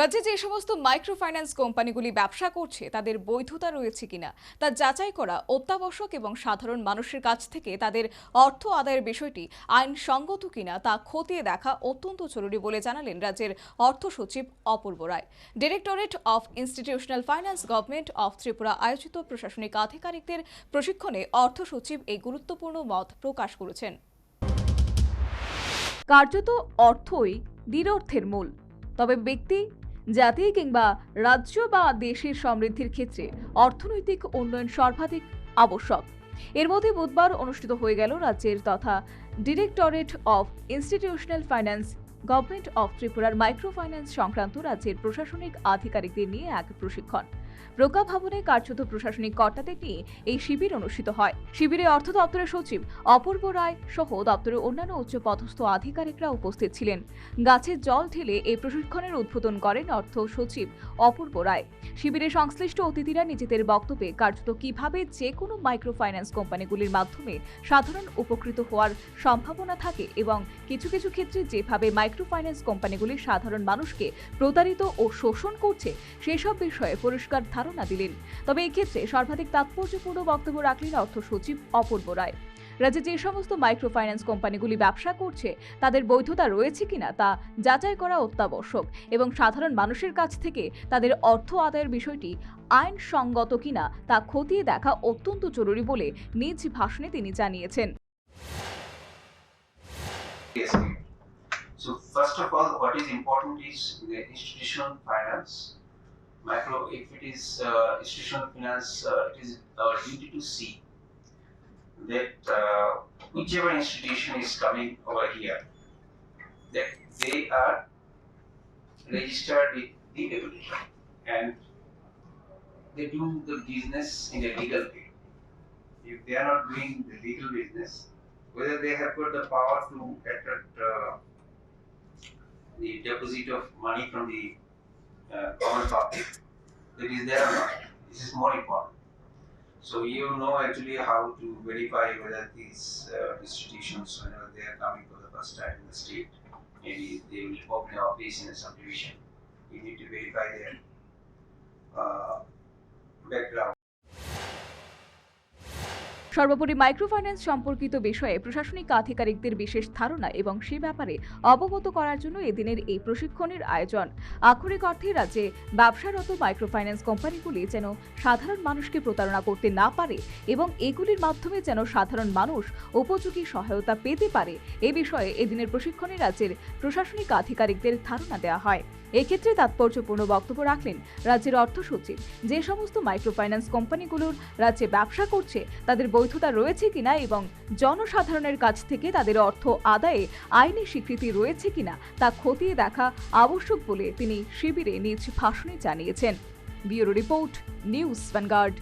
রাজ্যে যে সমস্ত মাইক্রো ফাইন্যান্স কোম্পানিগুলি ব্যবসা করছে, তাদের বৈধতা রয়েছে কিনা, তা যাচাই করা অত্যাবশ্যক এবং সাধারণ মানুষের কাছ থেকে তাদের অর্থ আদায়ের বিষয়টি আইনসঙ্গত কিনা, তা খতিয়ে দেখা অত্যন্ত জরুরি বলে জানালেন রাজ্যের অর্থ সচিব Apurba Roy. Directorate of institutional finance government of Tripura আয়োজিত প্রশাসনিক আধিকারিকদের প্রশিক্ষণে অর্থ সচিব এই গুরুত্বপূর্ণ মত প্রকাশ করেছেন। কার্যত অর্থই নিরর্থের মূল। তবে ব্যক্তি জাতি কিংবা রাজ্য বা দেশের সমৃদ্ধির ক্ষেত্রে অর্থনৈতিক উন্নয়ন সর্বাধিক আবশ্যক। এর মধ্যে বুধবার অনুষ্ঠিত হয়ে গেল রাজ্যের তথা directorate of institutional finance, government of ত্রিপুরার মাইক্রো ফাইন্যান্স সংক্রান্ত রাজ্যের প্রশাসনিক আধিকারিকদের নিয়ে এক প্রশিক্ষণ। প্রজ্ঞা ভবনে কার্যত প্রশাসনিক কর্তাদের নিয়ে এই শিবির অনুষ্ঠিত হয়। শিবিরে অর্থ দপ্তরের সচিব অপূর্ব রায় সহ দপ্তরের অন্যান্য উচ্চ পদস্থ আধিকারিকরা উপস্থিত ছিলেন। গাছের জল ঢেলে এই প্রশিক্ষণের উদ্বোধন করেন অর্থ সচিব অপূর্ব রায়। শিবিরে সংশ্লিষ্ট অতিথিরা নিজেদের বক্তব্যে কার্যত কীভাবে যে কোনো মাইক্রো ফাইন্যান্স কোম্পানিগুলির মাধ্যমে সাধারণ উপকৃত হওয়ার সম্ভাবনা থাকে এবং কিছু কিছু ক্ষেত্রে যেভাবে মাইক্রো ফাইন্যান্স কোম্পানিগুলি সাধারণ মানুষকে প্রতারিত ও শোষণ করছে, সেসব বিষয়ে পরিষ্কার ধারণা দিলেন। তবে এক্ষেত্রে সর্বাধিক তাৎপর্যপূর্ণ বক্তব্য রাখলেন অর্থ সচিব অপূর্ব রায়। রাজ্যে যে সমস্ত মাইক্রো ফাইন্যান্স কোম্পানিগুলি ব্যবসা করছে তাদের বৈধতা রয়েছে কিনা তা যাচাই করা অত্যাবশ্যক এবং সাধারণ মানুষের কাছ থেকে তাদের অর্থ আদায়ের বিষয়টি আইনসঙ্গত কিনা তা খতিয়ে দেখা অত্যন্ত জরুরি বলে নিজ ভাষণে তিনি জানিয়েছেন। So first of all, what is important is the institutional finance. Micro, if it is uh, institutional finance, uh, it is our duty to see that uh, whichever institution is coming over here, that they are registered with the regulator and they do the business in a legal way. If they are not doing the legal business, whether they have got the power to attract uh, the deposit of money from the uh, common public, that is there or not. This is more important. So you know actually how to verify whether these uh, institutions, whenever they are coming for the first time in the state, maybe they will open an office in a subdivision. You need to verify their সর্বোপরি micro finance সম্পর্কিত বিষয়ে প্রশাসনিক আধিকারিকদের বিশেষ ধারণা এবং সে ব্যাপারে অবগত করার জন্য এদিনের এই প্রশিক্ষণের আয়োজন। আক্ষরিক অর্থে রাজ্যে ব্যবসারত মাইক্রো ফাইন্যান্স কোম্পানিগুলি যেন সাধারণ মানুষকে প্রতারণা করতে না পারে এবং এগুলির মাধ্যমে যেন সাধারণ মানুষ উপযোগী সহায়তা পেতে পারে, এ বিষয়ে এদিনের প্রশিক্ষণে রাজ্যের প্রশাসনিক আধিকারিকদের ধারণা দেওয়া হয়। এক্ষেত্রে তাৎপর্যপূর্ণ বক্তব্য রাখলেন রাজ্যের অর্থ সচিব যে সমস্ত মাইক্রোফাইন্যান্স কোম্পানিগুলোর রাজ্যে ব্যবসা করছে, তাদের বৈধতা রয়েছে কিনা এবং জনসাধারণের কাছ থেকে তাদের অর্থ আদায়ে আইনি স্বীকৃতি রয়েছে কিনা, তা খতিয়ে দেখা আবশ্যক বলে তিনি শিবিরে নিজ ভাষণে জানিয়েছেন। Bureau report, News Vanguard.